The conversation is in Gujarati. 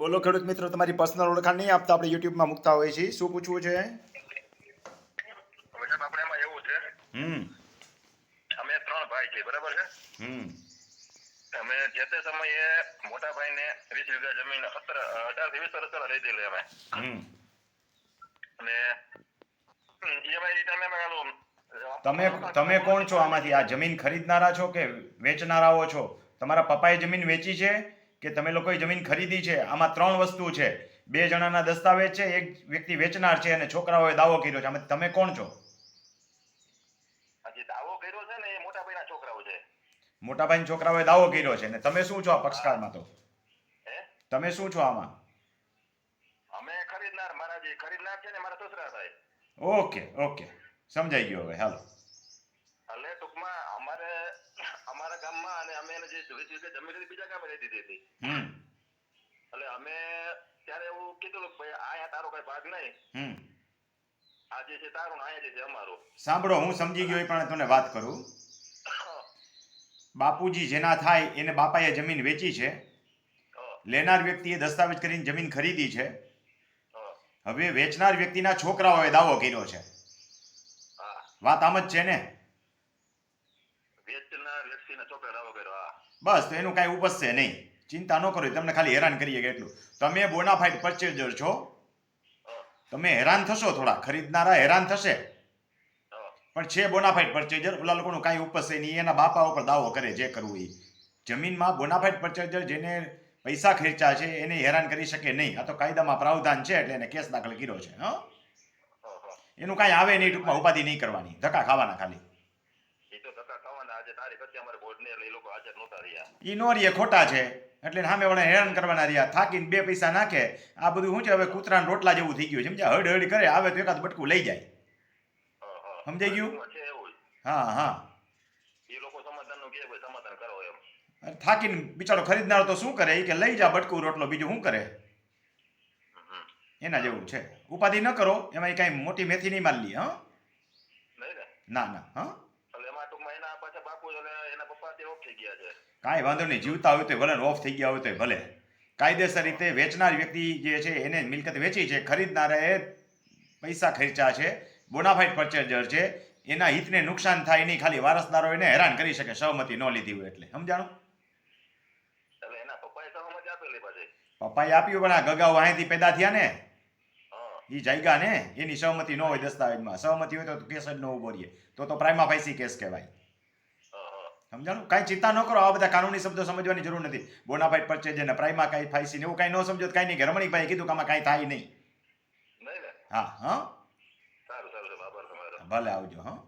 બોલો ખેડૂત મિત્રો તમારી પર્સનલ ઓળખાણ નહીં આપતા આપણે યુટ્યુબમાં મૂકતા હોઈએ છીએ. શું પૂછવું છે? આપણે એમાં એવું છે. હમ. અમે ત્રણ ભાઈ છે બરાબર છે? હમ. અમે જે તે સમયે મોટા ભાઈને વીસ વીઘા જમીન સત્તર અઢારથી વીસ વર્ષ પહેલા લઈ દીધી અમે. અને ઈએમઆઈ એમાં ટાઈમે અમે તમે તમે કોણ છો આમાંથી? આ જમીન ખરીદનારા છો કે વેચનારાઓ છો? તમારા પપ્પાએ જમીન વેચી છે? કે તમે લોકોએ જમીન ખરીદી છે આમાં ત્રણ વસ્તુ છે. બે જણાના દસ્તાવેજ છે એક વ્યક્તિ વેચનાર છે અને છોકરાઓએ દાવો કર્યો છે. આમાં તમે કોણ છો? દાવો કર્યો છે ને એ મોટા ભાઈના છોકરાઓ છે. મોટાભાઈ છોકરાઓએ દાવો કર્યો છે અને તમે શું છો આ પક્ષકારમાં તો? હે? તમે શું છો આમાં? અમે ખરીદનાર મારા જે ખરીદનાર છે ને મારા સસરા થાય ઓકે ઓકે. સમજાઈ ગયો હવે હાલો. ટૂંકમાં અમારે અમારા ગામમાં અને અમે એને જે જુદી જુદી જમીન બીજા ગામે લઈ દીધી હતી. એટલે અમે ત્યારે એવું કીધું ભાઈ આયા તારો કઈ ભાગ નહીં. આ જે છે તારું આયા જે છે અમારું. સાંભળો હું સમજી ગયો પણ તમને વાત કરું. બાપુજી જેના થાય એને બાપાએ જમીન વેચી છે. લેનાર વ્યક્તિએ દસ્તાવેજ કરીને જમીન ખરીદી છે. હવે વેચનાર વ્યક્તિના છોકરાઓએ દાવો કર્યો છે. વાત આમ જ છે ને વેચનાર વ્યક્તિને છોકરા દાવો કર્યો હા બસ તો એનું કાંઈ ઉપજશે નહીં. ચિંતા ન કરો તમને ખાલી હેરાન કરીએ કે એટલું. તમે બોનાફાઇડ પરચેઝર છો. તમે હેરાન થશો થોડા. ખરીદનારા હેરાન થશે. પણ છે બોનાફાઇડ પરચેઝર ઓલા લોકોનું કાંઈ ઉપજશે નહીં. એના બાપા ઉપર દાવો કરે જે કરવું એ જમીનમાં બોનાફાઇડ પરચેઝર જેને પૈસા ખર્ચા છે એને હેરાન કરી શકે નહીં. આ તો કાયદામાં પ્રાવધાન છે એટલે એને કેસ દાખલ કર્યો છે હા. એનું કાંઈ આવે નહીં ટૂંકમાં ઉપાધિ નહીં કરવાની. ધક્કા ખાવાના ખાલી. ધક્કા તારી પછી અમારે બોર્ડની એટલે એ લોકો હાજર નહોતા રહ્યા. ઈ નો રીએ ખોટા છે. એટલે સામે વાળા હેરાન કરવાના રહ્યા. થાકીને બે પૈસા નાખે. આ બધું શું છે? હવે કૂતરાના રોટલા જેવું થઈ ગયું સમજ્યા? હડ હડ કરે. આવે તો એકાદ બટકું લઈ જાય. સમજાઈ ગયું? છે એવું હા હા. એ લોકો સમાધાનનું કે ભાઈ સમાધાન કરો એમ. થાકીને બિચારો ખરીદનારો તો શું કરે? એ કે લઈ જા બટકું રોટલો બીજું શું કરે? એના જેવું છે. ઉપાધિ ન કરો. એમાં કાંઈ મોટી મેથી નહીં મારી હા? ના ના હા એટલે એમાં ટૂંકમાં એના પાછા બાપુ અને એના પપ્પા તે ઓફ થઈ ગયા છે. કાંઈ વાંધો નહીં જીવતા હોય તો ભલે ઓફ થઈ ગયા હોય તો ભલે. કાયદેસર રીતે વેચનાર વ્યક્તિ જે છે એને મિલકત વેચી છે ખરીદનારાએ પૈસા ખર્ચા છે બોનાફાઇડ પરચેજર છે એના હિતને નુકસાન થાય નહીં ખાલી વારસદારો એને હેરાન કરી શકે સહમતિ ન લીધી હોય એટલે. સમજાણું? પપ્પાએ આપ્યું પણ આ ગગાઓ અહીંથી પેદા થયા ને? એ જાયગા ને? એની સહમતિ ન હોય દસ્તાવેજમાં. સહમતી હોય તો કેસ જ ન ઊભો રહીએ તો તો પ્રાઇમા ફાઈસી કેસ કહેવાય. સમજાણું? કાંઈ ચિંતા ન કરો આ બધા કાનૂની શબ્દો સમજવાની જરૂર નથી. બોનાફાઇડ પરચેજ અને પ્રાઇમા કાંઈ ફાઈસી ને એવું કાંઈ ન સમજો કાંઈ નહીં. રમણીકભાઈ કીધું કે આમાં કાંઈ થાય નહીં. હા હા? ભલે આવજો હા?